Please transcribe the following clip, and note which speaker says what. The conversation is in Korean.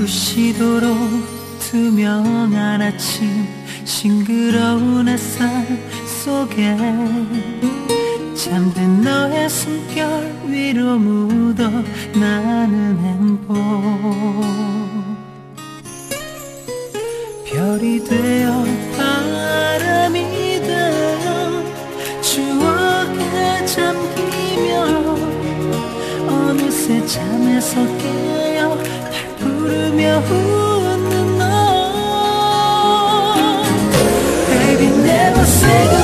Speaker 1: 부시도록 투명한 아침 싱그러운 햇살 속에 잠든 너의 숨결 위로 묻어 나는 행복. 별이 되어 바람이 되어 추억에 잠기며 어느새 잠에서 깨어 날 부르며 웃는 너. Baby never say